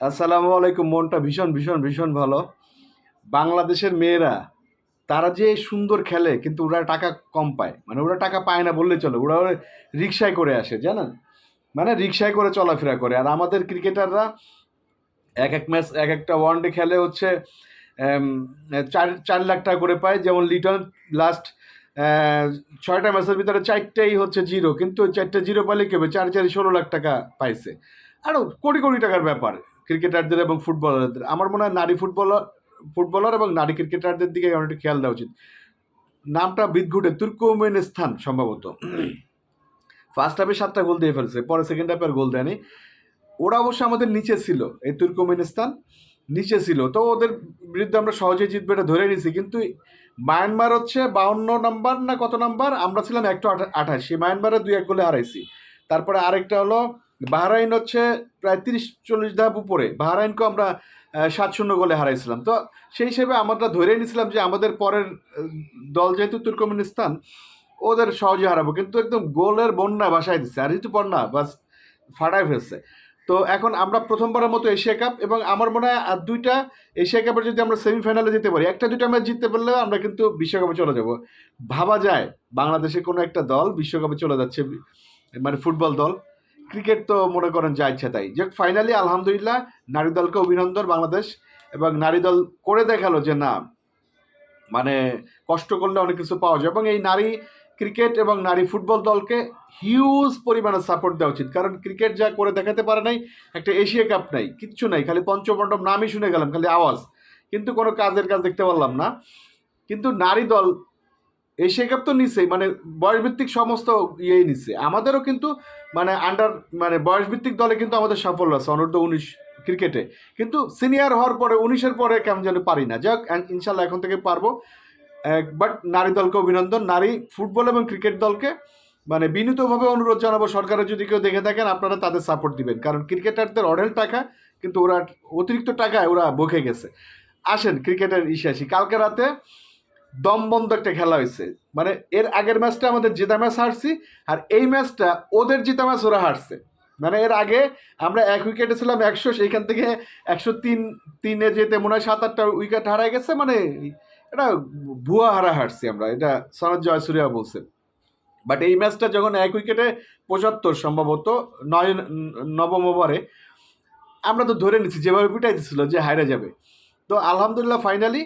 আসসালামু আলাইকুম, মনটা ভীষণ ভীষণ ভীষণ ভালো। বাংলাদেশের মেয়েরা, তারা যে সুন্দর খেলে, কিন্তু ওরা টাকা কম পায়। মানে ওরা টাকা পায় না বললে চলে, ওরা রিক্সায় করে আসে, জানেন? মানে রিক্সায় করে চলাফেরা করে। আর আমাদের ক্রিকেটাররা এক এক ম্যাচ, এক একটা ওয়ানডে খেলে হচ্ছে চার চার লাখ টাকা করে পায়। যেমন লিটন, লাস্ট ছয়টা ম্যাচের ভিতরে চারটেই হচ্ছে জিরো। কিন্তু চারটে জিরো পাইলে কি হবে? চার চারি ষোলো লাখ টাকা পাইছে। আরও কোটি কোটি টাকার ব্যাপার। ক্রিকেটারদের এবং ফুটবলারদের। আমার মনে হয় নারী ফুটবলার ফুটবলার এবং নারী ক্রিকেটারদের দিকে অনেকটা খেয়াল দেওয়া উচিত। নামটা বিদঘুটে, তুর্কমেনিস্তান সম্ভবত। ফার্স্ট হাফে সাতটা গোল দিয়ে ফেলছে, পরে সেকেন্ড হাফে আর গোল দেয়নি। ওরা অবশ্য আমাদের নিচে ছিল, এই তুর্কমেনিস্তান নিচে ছিল। তো ওদের বিরুদ্ধে আমরা সহজেই জিতবে এটা ধরে নিয়েছি। কিন্তু মায়ানমার হচ্ছে বাউন্ন নাম্বার না কত নাম্বার? আমরা ছিলাম একটু আঠাশ। মায়ানমারে দুই এক গোলে হারাইছি। তারপরে আরেকটা হলো বাহরাইন হচ্ছে প্রায় তিরিশ চল্লিশ ধাপ উপরে। বাহরাইনকে আমরা সাত শূন্য গোলে হারাইছিলাম। তো সেই হিসেবে আমরা ধরে নিয়েছিলাম যে আমাদের পরের দল যেহেতু তুর্কমেনিস্তান, ওদের সহজে হারাবো। কিন্তু একদম গোলের বন্যা বাসায় দিচ্ছে আর ঋতু বন্যা, বাস ফাটায় ফেলছে। তো এখন আমরা প্রথমবারের মতো এশিয়া কাপ এবং আমার মনে হয় আর দুইটা এশিয়া কাপের যদি আমরা সেমিফাইনালে যেতে পারি, একটা দুইটা ম্যাচ জিততে পারলেও আমরা কিন্তু বিশ্বকাপে চলে যাব। ভাবা যায়, বাংলাদেশের কোনো একটা দল বিশ্বকাপে চলে যাচ্ছে মানে ফুটবল দল। ক্রিকেট তো মনে করেন যা ইচ্ছা তাই। যে ফাইনালি আলহামদুলিল্লাহ, নারী দলকে অভিনন্দন বাংলাদেশ এবং নারী দল করে দেখাল যে না মানে কষ্ট করলে অনেক কিছু পাওয়া যায়। এবং এই নারী ক্রিকেট এবং নারী ফুটবল দলকে হিউজ পরিমাণে সাপোর্ট দেওয়া উচিত। কারণ ক্রিকেট যা করে দেখাতে পারে নাই, একটা এশিয়া কাপ নাই, কিচ্ছু নাই, খালি পঞ্চমণ্ডপ নামই শুনে গেলাম, খালি আওয়াজ। কিন্তু কোনো কাজের কাজ দেখতে পারলাম না। কিন্তু নারী দল এশিয়া কাপ তো নিছেই মানে বয়সভিত্তিক সমস্ত ইয়েই নিচ্ছে আমাদেরও কিন্তু মানে আন্ডার মানে বয়সভিত্তিক দলে কিন্তু আমাদের সাফল্য আছে, অনূর্ধ্ব উনিশ ক্রিকেটে। কিন্তু সিনিয়র হওয়ার পরে, উনিশের পরে কেমন যেন পারি না। যাক ইনশাল্লাহ এখন থেকে পারব। বাট নারী দলকে অভিনন্দন। নারী ফুটবল এবং ক্রিকেট দলকে মানে বিনীতভাবে অনুরোধ জানাব সরকারের যদি কেউ দেখে থাকেন, আপনারা তাদের সাপোর্ট দিবেন। কারণ ক্রিকেটারদের অঢেল টাকা, কিন্তু ওরা অতিরিক্ত টাকায় ওরা বকে গেছে। আসেন, ক্রিকেটের ইসে আসি কালকে রাতে দম বন্ধ একটা খেলা হয়েছে। মানে এর আগের ম্যাচটা আমাদের জেতা ম্যাচ হারছি, আর এই ম্যাচটা ওদের জেতা ম্যাচ ওরা হারছে। মানে এর আগে আমরা এক উইকেটে ছিলাম একশো, সেইখান থেকে একশো তিন, তিনে যেতে মনে হয় সাত, আটটা উইকেট হারাই গেছে। মানে এটা ভুয়া হারা হারছি আমরা, এটা সনদ জয়সুরিয়া বলছে। বাট এই ম্যাচটা যখন এক উইকেটে পঁচাত্তর সম্ভবত, নয়, নবম ওভারে, আমরা তো ধরে নিচ্ছি, যেভাবে পিটাইতেছিল যে হাইরে যাবে। তো আলহামদুলিল্লাহ ফাইনালি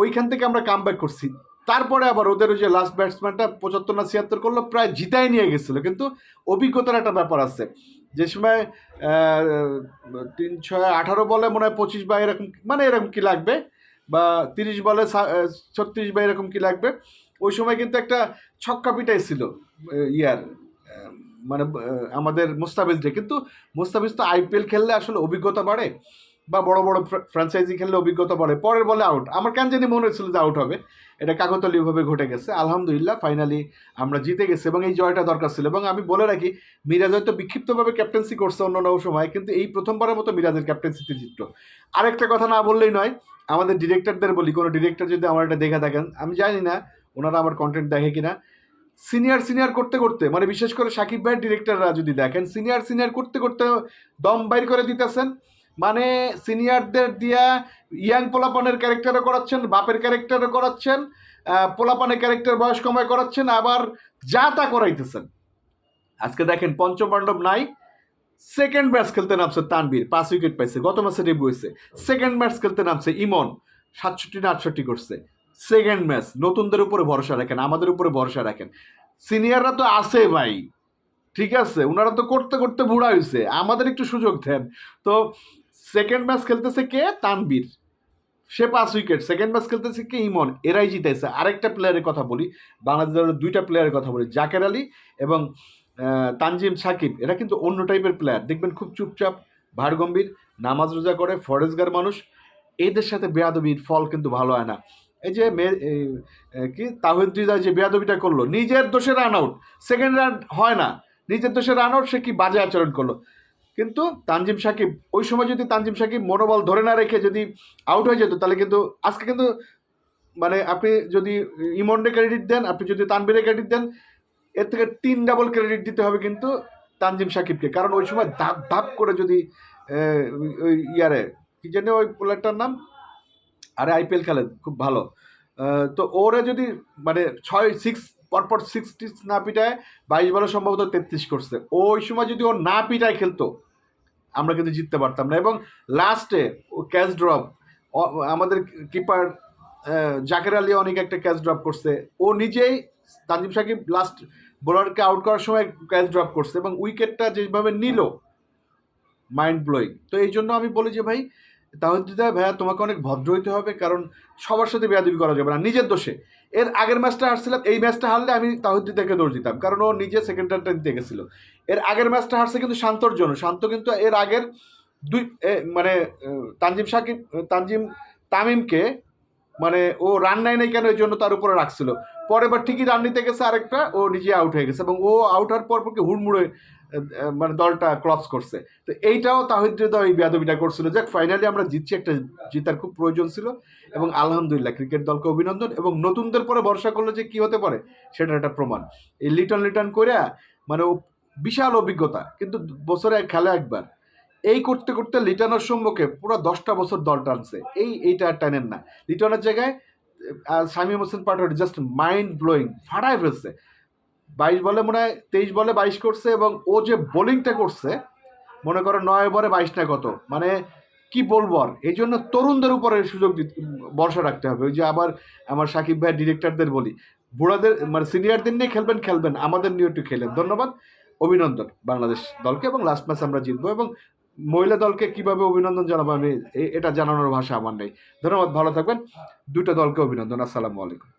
ওইখান থেকে আমরা কাম ব্যাক করছি। তারপরে আবার ওদের ওই যে লাস্ট ব্যাটসম্যানটা পঁচাত্তর না ছিয়াত্তর করল, প্রায় জিতাই নিয়ে গেছিল। কিন্তু অভিজ্ঞতার একটা ব্যাপার আছে। যে সময় তিন, ছয়, আঠারো বলে মনে হয় পঁচিশ বা এরকম মানে এরকম কি লাগবে? বা তিরিশ বলে ছত্রিশ বা এরকম কি লাগবে? ওই সময় কিন্তু একটা ছক্কা পিটাই ছিল ইয়ার মানে আমাদের মুস্তাফিজদের। কিন্তু মুস্তাফিজ তো আইপিএল খেললে আসলে অভিজ্ঞতা বাড়ে। বা বড় বড় ফ্র্যাঞ্চাইজি খেললে অভিজ্ঞতা বাড়ে, পরের বলে আউট আমার কেন জানি মনে হয়েছিল যে আউট হবে। এটা কাকতালীয়ভাবে ঘটে গেছে। আলহামদুলিল্লাহ ফাইনালি আমরা জিতে গেছি এবং এই জয়টা দরকার ছিল এবং আমি বলে রাখি, মিরাজ হয়তো বিক্ষিপ্তভাবে ক্যাপ্টেন্সি করছে অন্য অন্য সময়, কিন্তু এই প্রথমবারের মতো মিরাজের ক্যাপ্টেন্সিতে জিতলো। আরেকটা কথা না বললেই নয়, আমাদের ডিরেক্টরদের বলি, কোনো ডিরেক্টর যদি আমার এটা দেখে থাকেন আমি জানি না ওনারা আমার কন্টেন্ট দেখে কিনা। সিনিয়র সিনিয়র করতে করতে মানে বিশেষ করে সাকিব ভাইয়ের ডিরেক্টররা যদি দেখেন সিনিয়র সিনিয়র করতে করতে দম বাইর করে দিতেছেন। মানে সিনিয়রদের দিয়া ইয়াং পোলাপানের ক্যারেক্টারও করাচ্ছেন, বাপের ক্যারেক্টারও করাচ্ছেন পোলাপানের ক্যারেক্টার বয়স কমায় করাচ্ছেন, আবার যা তা করাইতেছেন। আজকে দেখেন পঞ্চপাণ্ডব নাই সেকেন্ড ম্যাচ খেলতে নামছে তানবীর পাঁচ উইকেট পাইছে, গত ম্যাচে ডেবু হয়েছে। সেকেন্ড ম্যাচ খেলতে নামছে ইমন, সাতষট্টি না আটষট্টি করছে। সেকেন্ড ম্যাচ নতুনদের উপরে ভরসা রাখেন, আমাদের উপরে ভরসা রাখেন। সিনিয়ররা তো আছে ভাই, ঠিক আছে ওনারা তো করতে করতে বুড়া হয়েছে আমাদের একটু সুযোগ দেন। তো সেকেন্ড ম্যাচ খেলতেছে কে? তানবীর সে পাঁচ উইকেট। সেকেন্ড ম্যাচ খেলতেছে কে? ইমন। এরাই জিতেছে আরেকটা প্লেয়ারের কথা বলি। বাংলাদেশের দুইটা প্লেয়ারের কথা বলি। জাকের আলী এবং তানজিম সাকিব। এরা কিন্তু অন্য টাইপের প্লেয়ার দেখবেন খুব চুপচাপ, ভারগম্ভীর, নামাজ রোজা করে, ফরেজগার মানুষ। এদের সাথে বেয়াদবির ফল কিন্তু ভালো হয় না। এই যে কি? তাহিদ যে বেয়াদবিটা করল, নিজের দোষে রান আউট সেকেন্ড রান হয় না। নিজের দোষে রান আউট সে কি বাজে আচরণ করল? কিন্তু তানজিম সাকিব, ওই সময় যদি তানজিম সাকিব মনোবল ধরে না রেখে যদি আউট হয়ে যেত, তাহলে কিন্তু আজকে কিন্তু মানে আপনি যদি ইমন্ডে ক্রেডিট দেন, আপনি যদি তানবিরে ক্রেডিট দেন, এর থেকে তিন ডাবল ক্রেডিট দিতে হবে কিন্তু তানজিম সাকিবকে। কারণ ওই সময় ধাপ ধাপ করে যদি ওই- ইয়ারে, কি জানি ওই প্লেয়ারটার নাম? আরে আইপিএল খেলে, খুব ভালো। তো ওরা যদি মানে ছয় সিক্স পরপর সিক্সটি না পিটায় বাইশ বলে সম্ভবত তেত্রিশ করছে। ওই সময় যদি ও না পিটায় খেলতো, আমরা কিন্তু জিততে পারতাম না। এবং লাস্টে ও ক্যাচ ড্রপ আমাদের কিপার জাকের আলী অনেক একটা ক্যাচ ড্রপ করছে। ও নিজেই তানজিম সাকিব লাস্ট বোলারকে আউট করার সময় ক্যাচ ড্রপ করছে এবং উইকেটটা যেভাবে নিল মাইন্ড ব্লোয়িং তো এই জন্য আমি বলি যে ভাই তাহিদিদা ভাইয়া তোমাকে অনেক ভদ্র হইতে হবে, কারণ সবার সাথে বেয়াদবি করা যাবে না, নিজের দোষে। এর আগের ম্যাচটা হারছিলাম, এই ম্যাচটা হারলে আমি তাহিদিদাকে দোষ দিতাম, কারণ ও নিজে সেকেন্ড টার্নটা দিতে গেছিল। এর আগের ম্যাচটা হারছে কিন্তু শান্তর জন্য, শান্ত কিন্তু এর আগের দুই মানে তানজিম সাকিব তানজিম তামিমকে মানে ও রান নেয় নাই কেন, এই জন্য তার উপরে রাখছিল। পরে বার ঠিকই রান নিতে গেছে আরেকটা, ও নিজে আউট হয়ে গেছে, এবং ও আউট হওয়ার পর পরকে হুড়মুড়ে মানে দলটা ক্লপস করছে। তো এইটাও তাহিদ্রিদা এই বেয়াদবিটা করছিল যাক ফাইনালি আমরা জিতছি একটা জিতার খুব প্রয়োজন ছিল এবং আলহামদুলিল্লাহ ক্রিকেট দলকে অভিনন্দন এবং নতুনদের পরে ভরসা করলে যে কি হতে পারে সেটার একটা প্রমাণ। এই লিটন লিটন করে মানে বিশাল অভিজ্ঞতা, কিন্তু বছরে খেলে একবার। এই করতে করতে লিটনের সম্মুখে পুরো দশটা বছর দল টানছে। এই এইটা টানেন না। লিটনের জায়গায় Shamim Hossain Patwari just mind blowing ফাটায় ফেলছে। বাইশ বলে মনে হয়, তেইশ বলে বাইশ করছে এবং ও যে বোলিংটা করছে, মনে করো নয় বলে বাইশ না কত? মানে কি বলব আর? এই জন্য তরুণদের উপরে সুযোগ ভরসা রাখতে হবে। ওই যে আবার আমার সাকিব ভাই ডিরেক্টরদের বলি, বুড়াদের মানে সিনিয়রদের নিয়ে খেলবেন খেলবেন, আমাদের নিয়ে একটু খেলেন। ধন্যবাদ, অভিনন্দন বাংলাদেশ দলকে এবং লাস্ট ম্যাচ আমরা জিতবো এবং মহিলা দলকে কীভাবে অভিনন্দন জানাব আমি এটা জানানোর ভাষা আমার নেই। ধন্যবাদ, ভালো থাকবেন। দুটো দলকে অভিনন্দন, আসসালামু আলাইকুম।